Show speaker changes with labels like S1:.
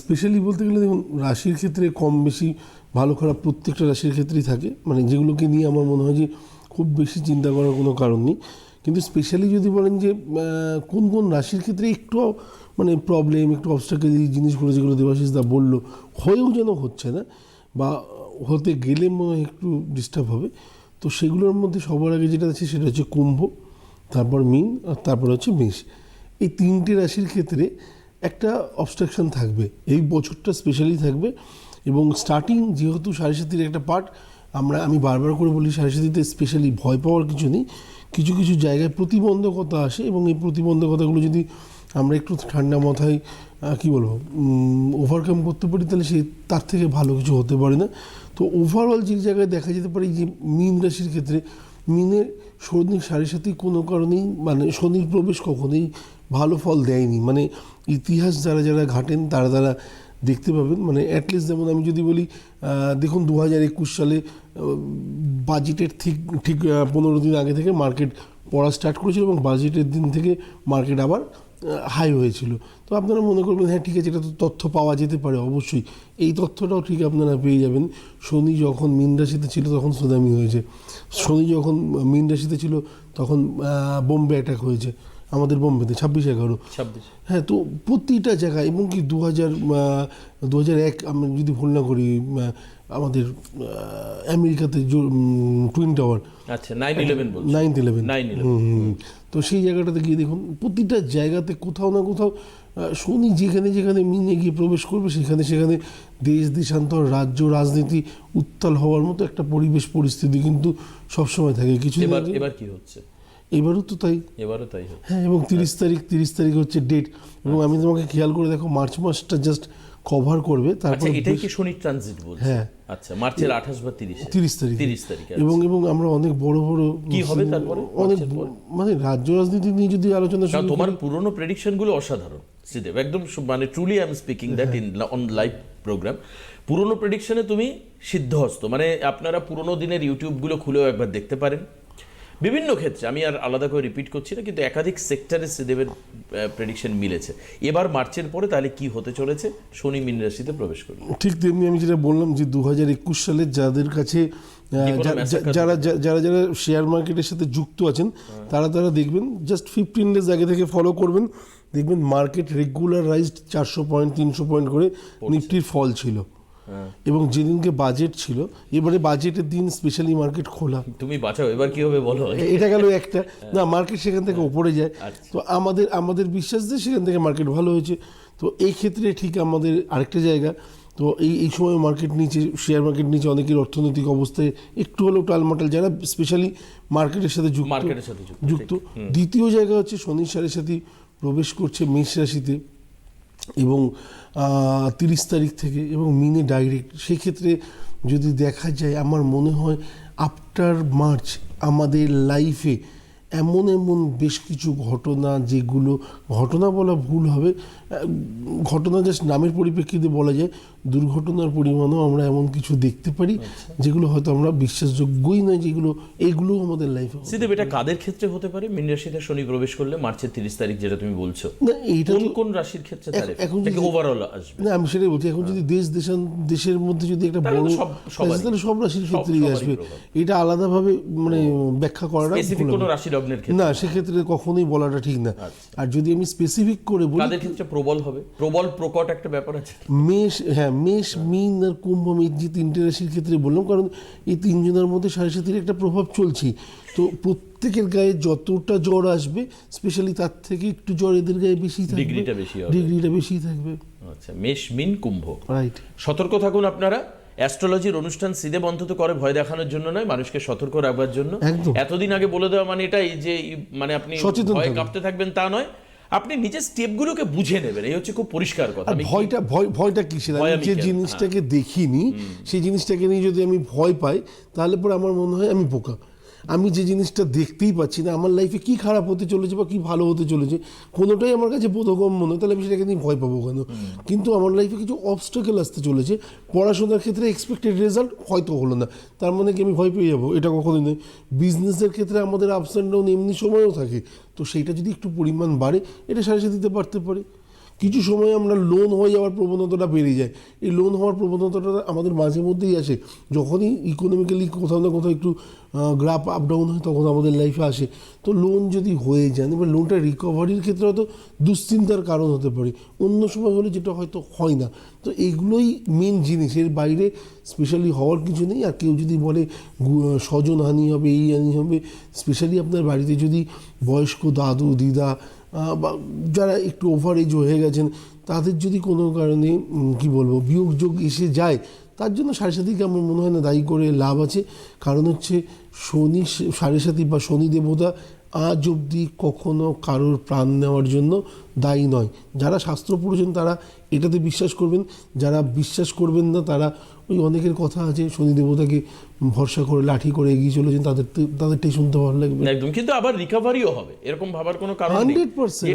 S1: Specially বলতে গেলে দেখুন, রাশির ক্ষেত্রে কম বেশি ভালো খারাপ প্রত্যেকটা রাশির ক্ষেত্রেই থাকে। মানে যেগুলোকে নিয়ে আমার মনে হয় যে খুব বেশি চিন্তা করার কোনো কারণ নেই। কিন্তু স্পেশালি যদি বলেন যে কোন কোন রাশির ক্ষেত্রে একটু মানে প্রবলেম একটু অবস্টাকেল এই জিনিসগুলো যেগুলো দেবাশিস দা বলল, হয়েও যেন হচ্ছে না বা হতে গেলে মনে হয় একটু ডিস্টার্ব হবে, তো সেগুলোর মধ্যে সবার আগে যেটা আছে সেটা হচ্ছে কুম্ভ, তারপর মিন আর তারপর হচ্ছে মেষ। এই তিনটে রাশির ক্ষেত্রে একটা অবস্ট্রাকশন থাকবে। এই বছরটা স্পেশালি থাকবে এবং স্টার্টিং যেহেতু সাড়ে সাতির একটা পার্ট আমরা, আমি বারবার করে বলি সাড়ে সাতিতে স্পেশালি ভয় পাওয়ার কিছু নেই। কিছু কিছু জায়গায় প্রতিবন্ধকতা আসে এবং এই প্রতিবন্ধকতাগুলো যদি আমরা একটু ঠান্ডা মাথায় কী বলব ওভারকাম করতে পারি, তাহলে সে তার থেকে ভালো কিছু হতে পারে না। তো ওভারঅল যে জায়গায় দেখা যেতে পারে যে মীন রাশির ক্ষেত্রে মিনের শনির সাড়ে সাথে কোনো কারণেই মানে শনির প্রবেশ কখনোই ভালো ফল দেয়নি। মানে ইতিহাস যারা যারা ঘাটেন, তারা তারা দেখতে পাবেন। মানে অ্যাটলিস্ট যেমন আমি যদি বলি দেখুন দু হাজার একুশ সালে বাজেটের ঠিক ঠিক পনেরো দিন আগে থেকে মার্কেট পড়া স্টার্ট করেছিল এবং বাজেটের দিন থেকে মার্কেট আবার হাই হয়েছিল। তো আপনারা মনে করবেন হ্যাঁ ঠিক আছে, এটা তো তথ্য পাওয়া যেতে পারে, অবশ্যই। এই তথ্যটাও ঠিক আপনারা পেয়ে যাবেন। শনি যখন মিন রাশিতে ছিল, তখন সুনামি হয়েছে। শনি যখন মিন রাশিতে ছিল, তখন বোম্বে অ্যাটাক হয়েছে। আমাদের বোম্বেতে ছাব্বিশ এগারো।
S2: ছাব্বিশ।
S1: হ্যাঁ তো প্রতিটা জায়গায় এবং কি দু হাজার দু হাজার এক আমি যদি ভুল না করি আমাদের আমেরিকাতে টুইন টাওয়ার।
S2: আচ্ছা নাইন ইলেভেন
S1: নাইনথ ইলেভেন তো সেই জায়গাটাতে গিয়ে দেখুন প্রতিটা জায়গাতে কোথাও না কোথাও শনি যেখানে যেখানে মিনে গিয়ে প্রবেশ করবে সেখানে সেখানে দেশ দেশান্তর রাজ্য রাজনীতি উত্তাল হওয়ার মতো একটা পরিবেশ পরিস্থিতি কিন্তু সবসময় থাকে। কিছু
S2: এবার এবার কি হচ্ছে?
S1: এবারও তো তাই।
S2: এবারও তাই
S1: হ্যাঁ এবং তিরিশ তারিখ তিরিশ তারিখ হচ্ছে ডেট এবং আমি তোমাকে খেয়াল করে দেখো মার্চ মাসটা জাস্ট কভার করবে
S2: আচ্ছা
S1: তারপর
S2: এটাই কি শনি ট্রানজিট বলছে?
S1: হ্যাঁ।
S2: আচ্ছা মার্চের আঠাশ বা তিরিশে?
S1: তিরিশ তারিখ।
S2: তিরিশ তারিখ
S1: এবং এবং আমরা অনেক বড় বড়
S2: কি হবে তারপরে?
S1: অনেক মানে রাজ্য রাজনীতি নিয়ে যদি আলোচনা শুরু
S2: তোমার পুরনো প্রেডিকশনগুলো অসাধারণ শ্রীদেব। একদম মানে truly I am speaking that in on live programme পুরনো প্রেডিকশনে তুমি সিদ্ধহস্ত। মানে আপনারা পুরনো দিনের ইউটিউবগুলো খুলেও একবার দেখতে পারেন। বিভিন্ন ক্ষেত্রে আমি আর আলাদা করে রিপিট করছি না কিন্তু একাধিক সেক্টরে শ্রীদেবের প্রেডিকশন মিলেছে। এবার মার্চের পরে তাহলে কি হতে চলেছে শনি মিন রাশিতে প্রবেশ করবে।
S1: ঠিক তেমনি আমি যেটা বললাম যে দু হাজার একুশ সালে যাদের কাছে যারা যারা যারা শেয়ার মার্কেটের সাথে যুক্ত আছেন তারা তারা দেখবেন জাস্ট ফিফটিন ডেজ আগে থেকে ফলো করবেন দেখবেন মার্কেট রেগুলারাইজড চারশো পয়েন্ট তিনশো পয়েন্ট করে নিফটির ফল ছিল। এবং যেদিনকে বাজেট ছিল এবারে বাজেটের দিন স্পেশালি মার্কেট খোলা।
S2: তুমি বাঁচাও এবার কি হবে বলো?
S1: এটা গেল একটা। না মার্কেট সেখান থেকে উপরে যায়। তো আমাদের আমাদের বিশ্বাস যে সেখান থেকে মার্কেট ভালো হয়েছে। তো এই ক্ষেত্রে ঠিক আমাদের আরেকটা জায়গা। তো এই এই সময় মার্কেট নিচে শেয়ার মার্কেট নিচে অনেকের অর্থনৈতিক অবস্থায় একটু হলেও টালমাটাল। যারা স্পেশালি মার্কেটের সাথে যুক্ত
S2: মার্কেটের সাথে যুক্ত,
S1: দ্বিতীয় জায়গা হচ্ছে শনির সাড়ে সাথে প্রবেশ করছে মেষ রাশিতে। এবং তিরিশ তারিখ থেকে এবং মিনে ডাইরেক্ট, সেক্ষেত্রে যদি দেখা যায়, আমার মনে হয় আফটার মার্চ আমাদের লাইফে এমন এমন বেশ কিছু ঘটনা যেগুলো, ঘটনা বলা ভুল হবে ঘটনা জাস্ট নামের পরিপ্রেক্ষিতে বলা যায় দুর্ঘটনার পরিমাণও আমরা এমন কিছু দেখতে পারি যেগুলো হয়তো আমরা বিশ্বাসযোগ্যই নয় যেগুলো এগুলো আমাদের লাইফে
S2: শ্রীদেব এটা কাদের ক্ষেত্রে হতে পারে? মিন রাশিতে শনি প্রবেশ করলে মার্চের তিরিশ তারিখ যেটা তুমি বলছো।
S1: না এইটা
S2: কোন কোন রাশির ক্ষেত্রে
S1: এখন-
S2: ওভারঅল আসবে।
S1: না আমি সেটাই বলছি এখন যদি দেশ দেশান দেশের মধ্যে যদি একটা বড়। তাহলে সব রাশির ক্ষেত্রেই আসবে। এটা আলাদাভাবে মানে ব্যাখ্যা করাটা
S2: স্পেসিফিক কোন
S1: হবে।
S2: রাশি লগ্নের ক্ষেত্রে?
S1: না সেক্ষেত্রে কখনোই বলাটা ঠিক না। আর যদি আমি স্পেসিফিক করে বলি
S2: ক্ষেত্রে প্রবল হবে। প্রবল প্রকট একটা ব্যাপার আছে।
S1: মেষ হ্যাঁ মেষ মিন আর কুম্ভ আমি যে তিনটে রাশির ক্ষেত্রে বললাম কারণ এই তিনজনের মধ্যে সাড়ে একটা প্রভাব চলছে। তো প্রত্যেকের গায়ে যতটা জ্বর আসবে স্পেশালি তার থেকে একটু জ্বর এদের গায়ে বেশি থাকবে।
S2: ডিগ্রিটা বেশি হবে।
S1: ডিগ্রিটা বেশি থাকবে।
S2: আচ্ছা মেষ মিন কুম্ভ।
S1: রাইট
S2: সতর্ক থাকুন আপনারা। অ্যাস্ট্রোলজির অনুষ্ঠান সিদেব অন্তত করে ভয় দেখানোর জন্য নয় মানুষকে সতর্ক রাখবার জন্য। এতদিন আগে বলে দেওয়া মানে এটাই যে মানে আপনি ভয়ে। কাঁপতে থাকবেন তা নয়। আপনি নিজের স্টেপগুলোকে বুঝে নেবেন। এই হচ্ছে খুব পরিষ্কার কথা।
S1: ভয়টা ভয় ভয়টা কি?
S2: সেটা
S1: যে জিনিসটাকে দেখিনি সেই জিনিসটাকে নিয়ে যদি আমি ভয় পাই তাহলে পরে আমার মনে হয় আমি বোকা। আমি যে জিনিসটা দেখতেই পাচ্ছি না আমার লাইফে কি খারাপ হতে চলেছে বা কি ভালো হতে চলেছে কোনোটাই আমার কাছে বোধগম্য নয় তাহলে আমি সেটাকে নিয়ে ভয় পাবো কেন? কিন্তু আমার লাইফে কিছু অবস্টাকেল আসতে চলেছে পড়াশোনার ক্ষেত্রে এক্সপেক্টেড রেজাল্ট হয়তো হলো না তার মানে কি আমি ভয় পেয়ে যাব? এটা কখনোই নয়। বিজনেসের ক্ষেত্রে আমাদের আপস অ্যান্ড ডাউন এমনি সময়ও থাকে তো সেইটা যদি একটু পরিমাণ বাড়ে এটা সারিয়ে দিতে পারতে পারে। কিছু সময় আমরা লোন হয়ে যাওয়ার প্রবণতাটা বেড়ে যায় এই লোন হওয়ার প্রবণতাটা আমাদের মাঝে মধ্যেই আসে যখনই ইকোনমিক্যালি কোথাও না কোথাও একটু গ্রাফ আপ ডাউন হয়, তখন আমাদের লাইফে আসে। তো লোন যদি হয়ে যান এবার লোনটা রিকভারির ক্ষেত্রে হয়তো দুশ্চিন্তার কারণ হতে পারে। অন্য সময় হলে যেটা হয়তো হয় না। তো এগুলোই মেন জিনিস। এর বাইরে স্পেশালি হওয়ার কিছু নেই। আর কেউ যদি বলে, গু- স্বজনহানি হবে, এই হানি হবে স্পেশালি আপনার বাড়িতে যদি বয়স্ক দাদু, দিদা বা যারা একটু ওভার এজ হয়ে গেছেন, তাদের যদি কোনো কারণে কি বলব বিয়োগ যোগ এসে যায় তার জন্য সাড়ে সাথীকে আমার মনে হয় না দায়ী করে লাভ আছে। কারণ হচ্ছে শনি সাড়ে সাথী বা শনি দেবতা আজ অবধি কখনো কারোর প্রাণ নেওয়ার জন্য দায়ী নয়। যারা শাস্ত্র পড়েছেন তারা এটাতে বিশ্বাস করবেন যারা বিশ্বাস করবেন না তারা ওই অনেকের কথা আছে শনি দেবতাকে ভরসা করে লাঠি করে এগিয়ে চলেছেন তাদের তাদেরটাই শুনতে ভালো লাগবে।
S2: একদম কিন্তু আবার রিকভারিও হবে এরকম ভাবার কোনো কারণ
S1: 100%